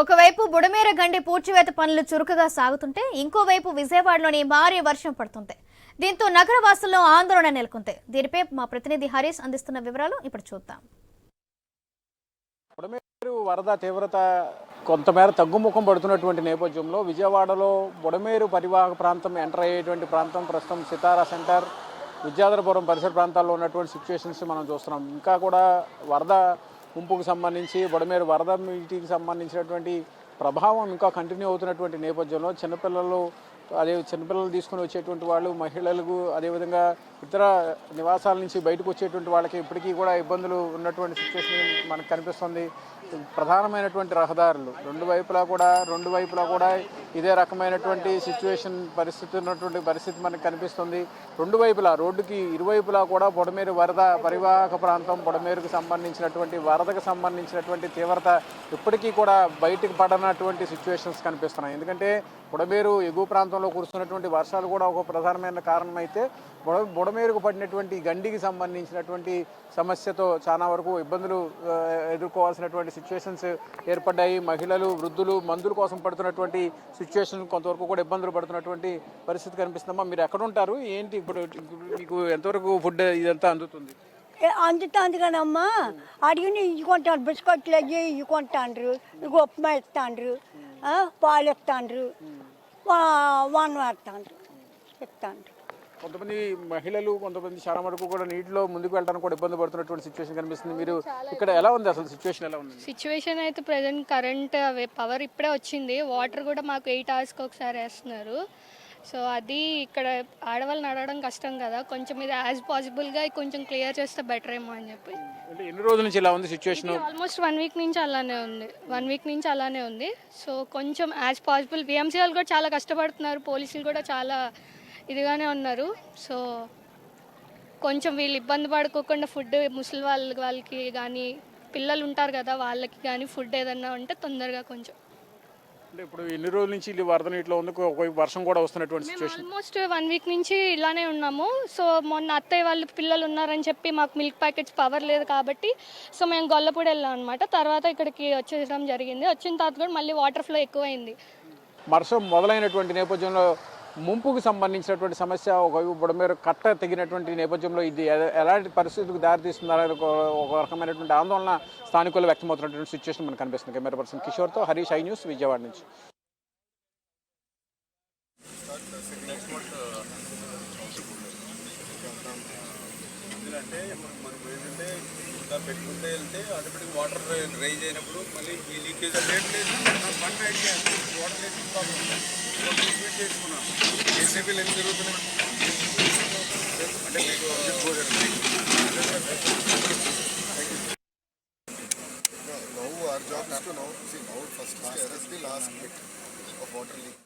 ఒకవైపు బుడమేర గండి పూడ్చివేత పనులు చురుకుగా సాగుతుంటే ఇంకోవైపు విజయవాడలోని భారీ వర్షం పడుతుంది దీంతో నగరవాసుల్లో ఆందోళన నెలకొంది. దీనిపై మా ప్రతినిధి హరీష్ అందిస్తున్న వివరాలు ఇప్పుడు చూద్దాం. బుడమేరు వరద తీవ్రత కొంతమేర తగ్గుముఖం పడుతున్నటువంటి నేపథ్యంలో విజయవాడలో బుడమేరు పరివాహక ప్రాంతం ఎంటర్ అయ్యేటువంటి ప్రాంతం ప్రస్తుతం సితారా సెంటర్ విద్యాధరపురం పరిసర ప్రాంతాల్లో ఉన్నటువంటి సిచ్యువేషన్స్ మనం చూస్తున్నాం. ఇంకా కూడా వరద గుంపుకు సంబంధించి బుడమేరు వరద నీటికి సంబంధించినటువంటి ప్రభావం ఇంకా కంటిన్యూ అవుతున్నటువంటి నేపథ్యంలో చిన్నపిల్లలు అదే చిన్నపిల్లలు తీసుకుని వచ్చేటువంటి వాళ్ళు మహిళలకు అదేవిధంగా ఇతర నివాసాల నుంచి బయటకు వచ్చేటువంటి వాళ్ళకి ఇప్పటికీ కూడా ఇబ్బందులు ఉన్నటువంటి సిచ్యువేషన్ మనకు కనిపిస్తుంది. ప్రధానమైనటువంటి రహదారులు రెండు వైపులా కూడా రెండు వైపులా కూడా ఇదే రకమైనటువంటి సిచ్యువేషన్ పరిస్థితి ఉన్నటువంటి పరిస్థితి మనకు కనిపిస్తుంది. రెండు వైపులా రోడ్డుకి ఇరువైపులా కూడా బుడమేరు వరద పరివాహక ప్రాంతం బుడమేరుకు సంబంధించినటువంటి వరదకు సంబంధించినటువంటి తీవ్రత ఇప్పటికీ కూడా బయటికి పడనటువంటి సిచ్యువేషన్స్ కనిపిస్తున్నాయి. ఎందుకంటే బుడమేరు ఎగువ ప్రాంతం ప్రాంతంలో కురుస్తున్నటువంటి వర్షాలు కూడా ఒక ప్రధానమైన కారణం అయితే బుడ బుడమేరుకు పడినటువంటి గండికి సంబంధించినటువంటి సమస్యతో చాలా వరకు ఇబ్బందులు ఎదుర్కోవాల్సినటువంటి సిచ్యువేషన్స్ ఏర్పడ్డాయి. మహిళలు వృద్ధులు మందుల కోసం పడుతున్నటువంటి సిచ్యువేషన్ కొంతవరకు కూడా ఇబ్బందులు పడుతున్నటువంటి పరిస్థితి కనిపిస్తుందమ్మా. మీరు ఎక్కడ ఉంటారు ఏంటి ఇప్పుడు మీకు ఎంతవరకు ఫుడ్ ఇదంతా అందుతుంది? ఏ, అందుతుంది కానమ్మా అడిగిన ఇవి కొంటాను బిస్కెట్లు అయ్యి ఇవి కొంటాండ్రు ఉప్మా ఇస్తాండ్రు పాలు ఇస్తాండ్రు. వాన వేస్తాండ్రు ఇస్తాండ్రు కొంతమంది మహిళలు కొంతమంది చాలా వరకు కూడా నీటిలో ముందుకు వెళ్ళడానికి కూడా ఇబ్బంది పడుతున్నటువంటి సిచ్యువేషన్ కనిపిస్తుంది. మీరు ఇక్కడ ఎలా ఉంది అసలు సిచ్యువేషన్ ఎలా ఉంది? సిచ్యువేషన్ అయితే ప్రజెంట్ కరెంట్ పవర్ ఇప్పుడే వచ్చింది. వాటర్ కూడా మాకు ఎయిట్ అవర్స్కి ఒకసారి వేస్తున్నారు. సో అది ఇక్కడ ఆడవాళ్ళు నడవడం కష్టం కదా. కొంచెం ఇది యాజ్ పాసిబుల్గా కొంచెం క్లియర్ చేస్తే బెటర్ ఏమో అని చెప్పి. అంటే ఎన్ని రోజుల నుంచి ఇలా ఉంది సిచ్యువేషన్ ఆల్మోస్ట్ వన్ వీక్ నుంచి అలానే ఉంది. వన్ వీక్ నుంచి అలానే ఉంది. సో కొంచెం యాజ్ పాసిబుల్ బిఎంసీ వాళ్ళు కూడా చాలా కష్టపడుతున్నారు. పోలీసులు కూడా చాలా ఇదిగానే ఉన్నారు. సో కొంచెం వీళ్ళు ఇబ్బంది పడుకోకుండా ఫుడ్ ముసలి వాళ్ళ వాళ్ళకి కానీ పిల్లలు ఉంటారు కదా వాళ్ళకి కానీ ఫుడ్ ఏదన్నా ఉంటే తొందరగా కొంచెం అంటే ఇప్పుడు ఎన్ని రోజుల నుంచి ఇది వరద నీటిలో ఉంది ఒకవైపు వర్షం కూడా వస్తున్నటువంటి సిచ్యువేషన్ ఆల్మోస్ట్ వన్ వీక్ నుంచి ఇలానే ఉన్నాము. సో మొన్న అత్తయ్య వాళ్ళు పిల్లలు ఉన్నారని చెప్పి మాకు మిల్క్ ప్యాకెట్స్ పవర్ లేదు కాబట్టి సో మేము గొల్లపూడి వెళ్ళాం అనమాట తర్వాత ఇక్కడికి వచ్చేయడం జరిగింది. వచ్చిన తర్వాత కూడా మళ్ళీ వాటర్ ఫ్లో ఎక్కువైంది. వర్షం మొదలైనటువంటి నేపథ్యంలో ముంపుకు సంబంధించినటువంటి సమస్య ఒకవైపు బుడమేరు కట్ట తెగినటువంటి నేపథ్యంలో ఇది ఎలాంటి పరిస్థితులకు దారితీస్తుందనేది ఒక రకమైనటువంటి ఆందోళన స్థానికులు వ్యక్తమవుతున్నటువంటి సిచ్యువేషన్ మనకు కనిపిస్తుంది. కెమెరా పర్సన్ కిషోర్తో హరీష్ ఐ న్యూస్ విజయవాడ నుంచి. ఎందుకంటే మనకు ఏంటంటే ఇలా పెట్టుకుంటే వెళ్తే ఆటోమేటిక్ వాటర్ రైజ్ అయినప్పుడు మళ్ళీ ఈ లీకేజ్ రేట్ లేదు వన్ నైట్ వాటర్ లేదు ప్రాబ్లం ట్రీట్మెంట్ చేసుకున్నాం ఏసీబీలు ఎన్ని జరుగుతున్నాయి అంటే మీకు Now our job is to now see now first is